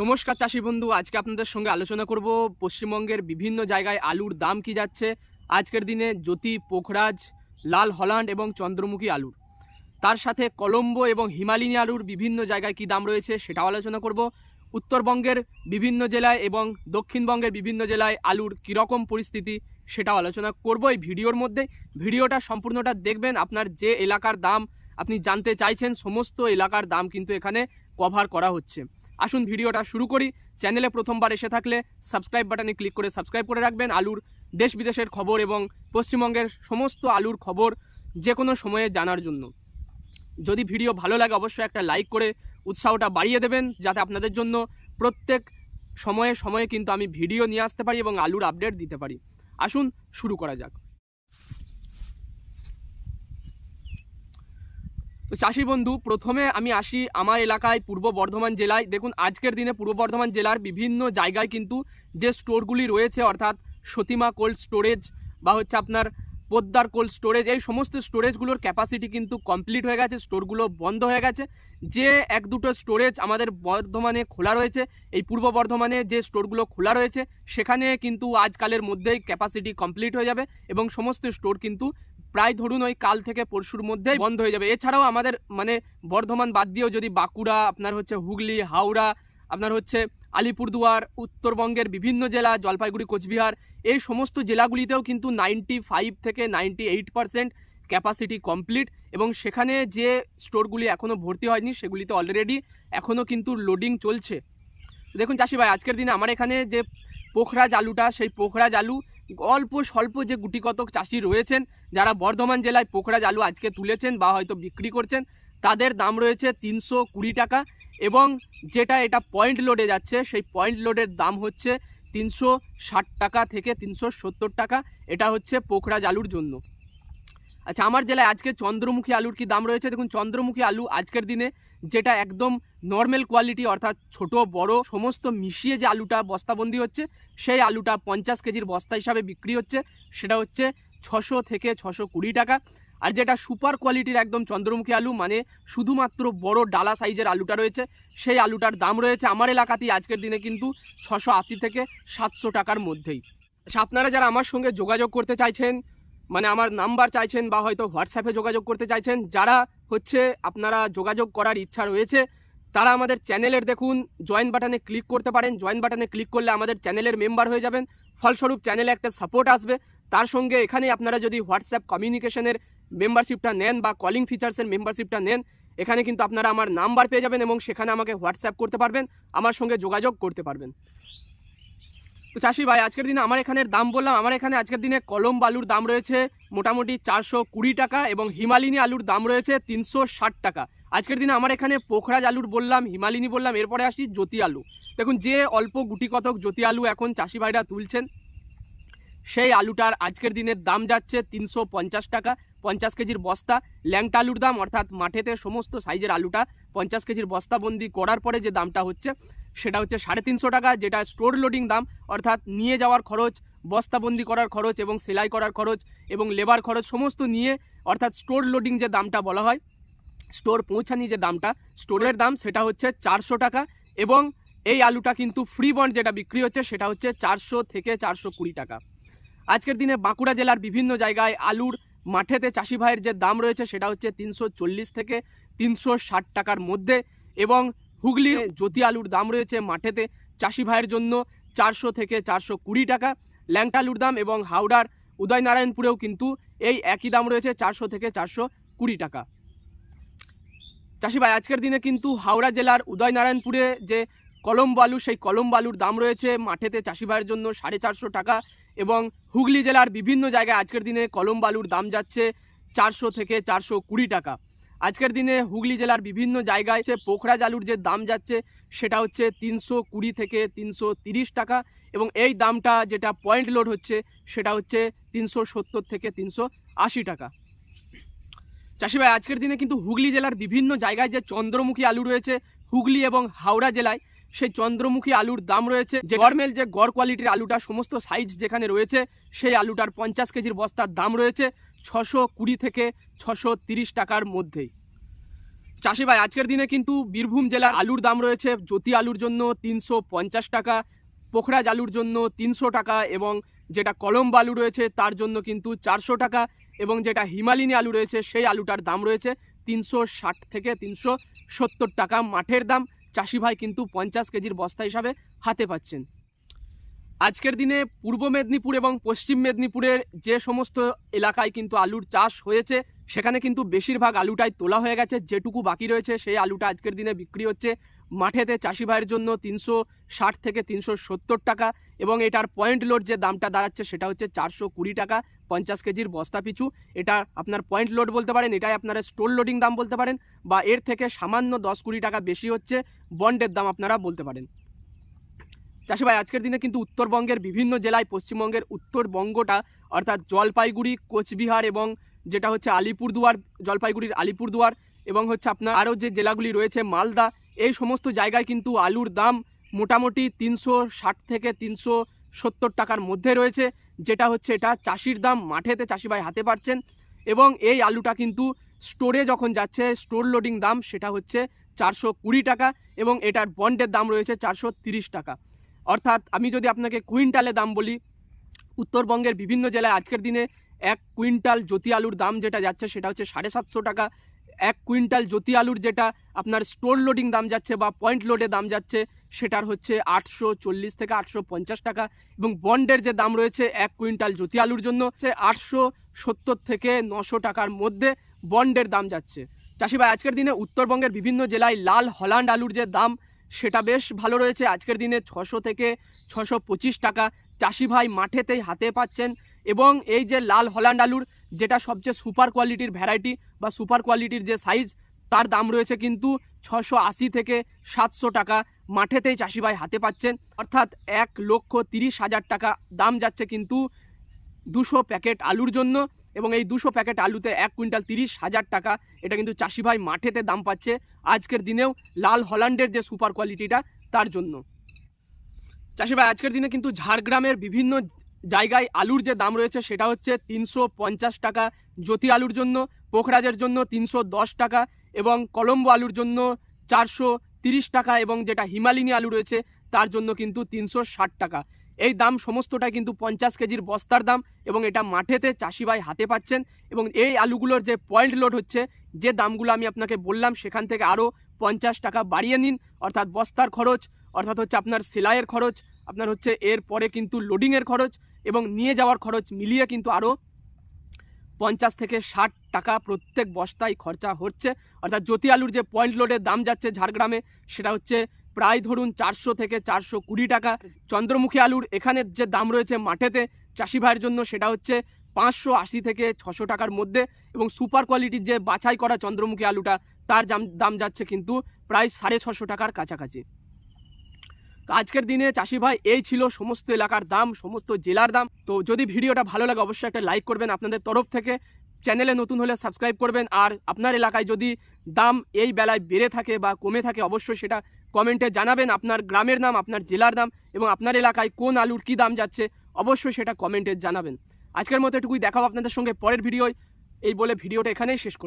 নমস্কার চাষি বন্ধু, আজকে আপনাদের সঙ্গে আলোচনা করব পশ্চিমবঙ্গের বিভিন্ন জায়গায় আলুর দাম কি যাচ্ছে। আজকের দিনে জ্যোতি পোখরাজ, লাল হল্যান্ড এবং চন্দ্রমুখী আলুর। তার সাথে কলম্বো এবং হিমালিনী আলুর বিভিন্ন জায়গায় কি দাম রয়েছে সেটাও আলোচনা করব। উত্তরবঙ্গের বিভিন্ন জেলায় এবং দক্ষিণবঙ্গের বিভিন্ন জেলায় আলুর কীরকম পরিস্থিতি সেটাও আলোচনা করব এই ভিডিওর মধ্যে। ভিডিওটা সম্পূর্ণটা দেখবেন, আপনার যে এলাকার দাম আপনি জানতে চাইছেন, সমস্ত এলাকার দাম কিন্তু এখানে কভার করা হচ্ছে। আসুন ভিডিওটা শুরু করি। চ্যানেলে প্রথমবার এসে থাকলে সাবস্ক্রাইব বাটনে ক্লিক করে সাবস্ক্রাইব করে রাখবেন। আলুর দেশ বিদেশের খবর এবং পশ্চিমবঙ্গের সমস্ত আলুর খবর যে কোনো সময়ে জানার জন্য। যদি ভিডিও ভালো লাগে, অবশ্যই একটা লাইক করে উৎসাহটা বাড়িয়ে দেবেন, যাতে আপনাদের জন্য প্রত্যেক সময়ে সময়ে কিন্তু আমি ভিডিও নিয়ে আসতে পারি এবং আলুর আপডেট দিতে পারি। আসুন শুরু করা যাক। তো চাষি বন্ধু, প্রথমে আমি আসি আমার এলাকায় পূর্ব বর্ধমান জেলায়। দেখুন, আজকের দিনে পূর্ব বর্ধমান জেলার বিভিন্ন জায়গায় কিন্তু যে স্টোরগুলি রয়েছে, অর্থাৎ সতীমা কোল্ড স্টোরেজ বা হচ্ছে আপনার পোদ্দার কোল্ড স্টোরেজ, এই সমস্ত স্টোরেজগুলোর ক্যাপাসিটি কিন্তু কমপ্লিট হয়ে গেছে, স্টোরগুলো বন্ধ হয়ে গেছে। যে এক দুটো স্টোরেজ আমাদের বর্ধমানে খোলা রয়েছে, এই পূর্ব বর্ধমানে যে স্টোরগুলো খোলা রয়েছে, সেখানে কিন্তু আজকালের মধ্যেই ক্যাপাসিটি কমপ্লিট হয়ে যাবে এবং সমস্ত স্টোর কিন্তু প্রায় ধরুন ওই কাল থেকে পরশুর মধ্যেই বন্ধ হয়ে যাবে। এছাড়াও আমাদের মানে বর্ধমান বাদ দিয়েও যদি বাঁকুড়া, আপনার হচ্ছে হুগলি, হাওড়া, আপনার হচ্ছে আলিপুরদুয়ার, উত্তরবঙ্গের বিভিন্ন জেলা, জলপাইগুড়ি, কোচবিহার, এই সমস্ত জেলাগুলিতেও কিন্তু নাইনটি ফাইভ থেকে ninety eight percent capacity complete এবং সেখানে যে স্টোরগুলি এখনও ভর্তি হয়নি, সেগুলিতে অলরেডি এখনও কিন্তু লোডিং চলছে। দেখুন চাষি ভাই, আজকের দিনে আমার এখানে যে পোখরাজ আলুটা, সেই পোখরাজ আলু অল্প স্বল্প যে গুটি কতক চাষি রয়েছেন, যারা বর্ধমান জেলায় পোখরাজ আলু আজকে তুলেছেন বা হয়তো বিক্রি করছেন, তাদের দাম রয়েছে তিনশো কুড়ি টাকা এবং যেটা এটা পয়েন্ট লোডে যাচ্ছে, সেই পয়েন্ট লোডের দাম হচ্ছে তিনশো ষাট টাকা থেকে তিনশো সত্তর টাকা। এটা হচ্ছে পোখরাজ আলুর জন্য। আচ্ছা আমার জেলায় আজকে চন্দ্রমুখী আলুর কি দাম রয়েছে? দেখুন, চন্দ্রমুখী আলু আজকের দিনে যেটা একদম নর্মাল কোয়ালিটি অর্থাৎ ছোট, বড়, সমস্ত মিশিয়ে যে আলুটা বস্তাবন্দি হচ্ছে, সেই আলুটা পঞ্চাশ কেজির বস্তা হিসাবে বিক্রি হচ্ছে। সেটা হচ্ছে ছশো থেকে ছশো কুড়ি টাকা। আর যেটা সুপার কোয়ালিটির একদম চন্দ্রমুখী আলু মানে শুধুমাত্র বড় ডালা সাইজের আলুটা রয়েছে, সেই আলুটার দাম রয়েছে আমার এলাকাতেই আজকের দিনে কিন্তু ছশো আশি থেকে সাতশো টাকার মধ্যেই। আচ্ছা আপনারা যারা আমার সঙ্গে যোগাযোগ করতে চাইছেন মানে আমার নাম্বার চাইছেন বা হয়তো হোয়াটসঅ্যাপে যোগাযোগ করতে চাইছেন, যারা হচ্ছে আপনারা যোগাযোগ করার ইচ্ছা রয়েছে, তারা আমাদের চ্যানেলের দেখুন জয়েন বাটনে ক্লিক করতে পারেন জয়েন বাটনে ক্লিক করলে আমাদের চ্যানেলের মেম্বার হয়ে যাবেন। ফলস্বরূপ চ্যানেলে একটা সাপোর্ট আসবে। তার সঙ্গে এখানে আপনারা যদি হোয়াটসঅ্যাপ কমিউনিকেশনের মেম্বারশিপটা নেন বা কলিং ফিচার্সের মেম্বারশিপটা নেন, এখানে কিন্তু আপনারা আমার নাম্বার পেয়ে যাবেন এবং সেখানে আমাকে হোয়াটসঅ্যাপ করতে পারবেন, আমার সঙ্গে যোগাযোগ করতে পারবেন। তো চাষি ভাই, আজকের দিনে আমার এখানের দাম বললাম, আমার এখানে আজকের দিনে কলম বালুর দাম রয়েছে মোটামুটি চারশো কুড়ি টাকা এবং হিমালিনী আলুর দাম রয়েছে তিনশো ষাট টাকা। আজকের দিনে আমার এখানে পোখরাজ আলুর বললাম, হিমালিনী বললাম, এরপরে আসি জ্যোতি আলু। দেখুন, যে অল্প গুটি কতক জ্যোতি আলু এখন চাষি ভাইরা তুলছেন, সেই আলুটার আজকের দিনের দাম যাচ্ছে তিনশো পঞ্চাশ টাকা, পঞ্চাশ কেজির বস্তা। ল্যাংটা আলুর দাম, অর্থাৎ মাঠেতে সমস্ত সাইজের আলুটা পঞ্চাশ কেজির বস্তাবন্দি করার পরে যে দামটা হচ্ছে, সেটা হচ্ছে সাড়ে তিনশো টাকা, যেটা স্টোর লোডিং দাম, অর্থাৎ নিয়ে যাওয়ার খরচ বস্তাবন্দি করার খরচ এবং সেলাই করার খরচ এবং লেবার খরচ সমস্ত নিয়ে, অর্থাৎ স্টোর লোডিং যে দামটা বলা হয় স্টোর পৌঁছানি যে দামটা স্টোরের দাম সেটা হচ্ছে চারশো টাকা এবং এই আলুটা কিন্তু ফ্রি বন্ড যেটা বিক্রি হচ্ছে, সেটা হচ্ছে চারশো থেকে চারশো কুড়ি টাকা। আজকের দিনে বাঁকুড়া জেলার বিভিন্ন জায়গায় আলুর মাঠেতে চাষি ভাইয়ের যে দাম রয়েছে, সেটা হচ্ছে তিনশো চল্লিশ থেকে তিনশো ষাট টাকার মধ্যে এবং হুগলির জ্যোতি আলুর দাম রয়েছে মাঠেতে চাষি ভাইয়ের জন্য চারশো থেকে চারশো কুড়ি টাকা ল্যাংটা আলুর দাম এবং হাওড়ার উদয়নারায়ণপুরেও কিন্তু এই একই দাম রয়েছে চারশো থেকে চারশো কুড়ি টাকা। চাষি ভাই আজকের দিনে কিন্তু হাওড়া জেলার উদয়নারায়ণপুরে যে কলম্বো আলু সেই কলম্বো আলুর দাম রয়েছে মাঠেতে চাষি ভাইয়ের জন্য সাড়ে চারশো টাকা এবং হুগলি জেলার বিভিন্ন জায়গায় আজকের দিনে কলম বালুর দাম যাচ্ছে চারশো থেকে চারশো কুড়ি টাকা। আজকের দিনে হুগলি জেলার বিভিন্ন জায়গায় যে পোখরাজ আলুর যে দাম যাচ্ছে, সেটা হচ্ছে তিনশো কুড়ি থেকে তিনশো তিরিশ টাকা এবং এই দামটা যেটা পয়েন্ট লোড হচ্ছে, সেটা হচ্ছে তিনশো সত্তর থেকে তিনশো আশি টাকা। চাষি ভাই, আজকের দিনে কিন্তু হুগলি জেলার বিভিন্ন জায়গায় যে চন্দ্রমুখী আলু রয়েছে, হুগলি এবং হাওড়া জেলায় সেই চন্দ্রমুখী আলুর দাম রয়েছে। যে গরমেল, যে গড় কোয়ালিটির আলুটা, সমস্ত সাইজ যেখানে রয়েছে, সেই আলুটার পঞ্চাশ কেজির বস্তার দাম রয়েছে ছশো কুড়ি থেকে ছশো তিরিশ টাকার মধ্যেই। চাষি ভাই, আজকের দিনে কিন্তু বীরভূম জেলার আলুর দাম রয়েছে জ্যোতি আলুর জন্য তিনশো পঞ্চাশ টাকা, পোখরাজ আলুর জন্য তিনশো টাকা এবং যেটা কলম্ব আলু রয়েছে তার জন্য কিন্তু চারশো টাকা এবং যেটা হিমালিনী আলু রয়েছে সেই আলুটার দাম রয়েছে তিনশো ষাট থেকে তিনশো সত্তর টাকা মাঠের দাম। চাষি ভাই কিন্তু পঞ্চাশ কেজির বস্তা হিসাবে হাতে পাচ্ছেন। আজকের দিনে পূর্ব মেদিনীপুর এবং পশ্চিম মেদিনীপুরের যে সমস্ত এলাকায় কিন্তু আলুর চাষ হয়েছে, সেখানে কিন্তু বেশিরভাগ আলুটাই তোলা হয়ে গেছে, যেটুকু বাকি রয়েছে সেই আলুটা আজকের দিনে বিক্রি হচ্ছে। মাঠেতে চাষি ভাইয়ের জন্য তিনশো ষাট থেকে তিনশো সত্তর টাকা এবং এটার পয়েন্ট লোড যে দামটা দাঁড়াচ্ছে সেটা হচ্ছে চারশো কুড়ি টাকা, পঞ্চাশ কেজির বস্তা পিছু। এটা আপনার পয়েন্ট লোড বলতে পারেন, এটাই আপনারা স্টোর লোডিং দাম বলতে পারেন বা এর থেকে সামান্য দশ কুড়ি টাকা বেশি হচ্ছে, বন্ডের দাম আপনারা বলতে পারেন। চাষি ভাই আজকের দিনে কিন্তু উত্তরবঙ্গের বিভিন্ন জেলায় পশ্চিমবঙ্গের উত্তরবঙ্গটা, অর্থাৎ জলপাইগুড়ি, কোচবিহার এবং যেটা হচ্ছে আলিপুরদুয়ার, জলপাইগুড়ির আলিপুরদুয়ার এবং হচ্ছে আপনার আরও যে জেলাগুলি রয়েছে, মালদা, এই সমস্ত জায়গায় কিন্তু আলুর দাম মোটামুটি তিনশো ষাট থেকে তিনশো সত্তর টাকার মধ্যে রয়েছে, যেটা হচ্ছে এটা চাষির দাম মাঠেতে চাষি ভাই হাতে পারছেন এবং এই আলুটা কিন্তু স্টোরে যখন যাচ্ছে, স্টোর লোডিং দাম সেটা হচ্ছে চারশো কুড়ি টাকা এবং এটার বন্ডের দাম রয়েছে চারশো তিরিশ টাকা। অর্থাৎ আমি যদি আপনাকে কুইন্টালে দাম বলি, উত্তরবঙ্গের বিভিন্ন জেলায় আজকের দিনে এক কুইন্টাল জ্যোতি আলুর দাম যেটা যাচ্ছে সেটা হচ্ছে সাড়ে সাতশো টাকা। এক কুইন্টাল জ্যোতি আলুর যেটা আপনার স্টোর লোডিং দাম যাচ্ছে বা পয়েন্ট লোডে দাম যাচ্ছে সেটার হচ্ছে আটশো চল্লিশ থেকে আটশো পঞ্চাশ টাকা এবং বন্ডের যে দাম রয়েছে এক কুইন্টাল জ্যোতি আলুর জন্য সে আটশো সত্তর থেকে নশো টাকার মধ্যে বন্ডের দাম যাচ্ছে। চাষি ভাই, আজকের দিনে উত্তরবঙ্গের বিভিন্ন জেলায় লাল হল্যান্ড আলুর যে দাম সেটা বেশ ভালো রয়েছে। আজকের দিনে ছশো থেকে ছশো পঁচিশ টাকা চাষি ভাই মাঠেতেই হাতে পাচ্ছেন এবং এই যে লাল হল্যান্ড আলুর যেটা সবচেয়ে সুপার কোয়ালিটির ভ্যারাইটি বা সুপার কোয়ালিটির যে সাইজ তার দাম রয়েছে কিন্তু ছশো আশি থেকে সাতশো টাকা মাঠেতেই চাষি ভাই হাতে পাচ্ছেন। অর্থাৎ এক লক্ষ তিরিশ হাজার টাকা দাম যাচ্ছে কিন্তু দুশো প্যাকেট আলুর জন্য এবং এই দুশো প্যাকেট আলুতে এক কুইন্টাল তিরিশ হাজার টাকা। এটা কিন্তু চাষি ভাই মাঠেতে দাম পাচ্ছে। আজকের দিনেও লাল হল্যান্ডের যে সুপার কোয়ালিটিটা তার জন্য। চাষি ভাই, আজকের দিনে কিন্তু ঝাড়গ্রামের বিভিন্ন জায়গায় আলুর যে দাম রয়েছে, সেটা হচ্ছে তিনশো পঞ্চাশ টাকা জ্যোতি আলুর জন্য, পোখরাজের জন্য তিনশো দশ টাকা এবং কলম্বো আলুর জন্য চারশো তিরিশ টাকা এবং যেটা হিমালিনী আলু রয়েছে, তার জন্য কিন্তু তিনশো ষাট টাকা। এই দাম সমস্তটাই কিন্তু পঞ্চাশ কেজির বস্তার দাম এবং এটা মাঠেতে চাষি ভাই হাতে পাচ্ছেন এবং এই আলুগুলোর যে পয়েন্ট লোড হচ্ছে, যে দামগুলো আমি আপনাকে বললাম, সেখান থেকে আরও পঞ্চাশ টাকা বাড়িয়ে নিন। অর্থাৎ বস্তার খরচ, অর্থাৎ হচ্ছে আপনার সেলাইয়ের খরচ, আপনার হচ্ছে এর পরে কিন্তু লোডিংয়ের খরচ এবং নিয়ে যাওয়ার খরচ মিলিয়ে কিন্তু আরও পঞ্চাশ থেকে ষাট টাকা প্রত্যেক বস্তায় খরচা হচ্ছে। অর্থাৎ জ্যোতি আলুর যে পয়েন্ট লোডের দাম যাচ্ছে ঝাড়গ্রামে, সেটা হচ্ছে প্রায় ধরুন চারশো থেকে চারশো কুড়ি টাকা। চন্দ্রমুখী আলুর এখানে যে দাম রয়েছে মাঠেতে, চাষি ভাইয়ের জন্য সেটা হচ্ছে পাঁচশো আশি থেকে ছশো টাকার মধ্যে এবং সুপার কোয়ালিটির যে বাছাই করা চন্দ্রমুখী আলুটা, তার দাম- দাম যাচ্ছে কিন্তু প্রায় সাড়ে ছশো টাকার কাছাকাছি। তো আজকের দিনে চাষি ভাই, এই ছিল সমস্ত এলাকার দাম, সমস্ত জেলার দাম। তো যদি ভিডিওটা ভালো লাগে, অবশ্যই একটা লাইক করবেন আপনাদের তরফ থেকে। চ্যানেলে নতুন হলে সাবস্ক্রাইব করবেন। আর আপনার এলাকায় যদি দাম এই বেলায় বেড়ে থাকে বা কমে থাকে, অবশ্যই সেটা কমেন্টে জানাবেন আপনার গ্রামের নাম, আপনার জেলার নাম এবং আপনার এলাকায় কোন আলুর কী দাম যাচ্ছে। অবশ্যই সেটা কমেন্টে জানাবেন। আজকের মতো এটুকুই, দেখাবো আপনাদের সঙ্গে পরের ভিডিওয়। এই বলে ভিডিওটা এখানেই শেষ করলাম।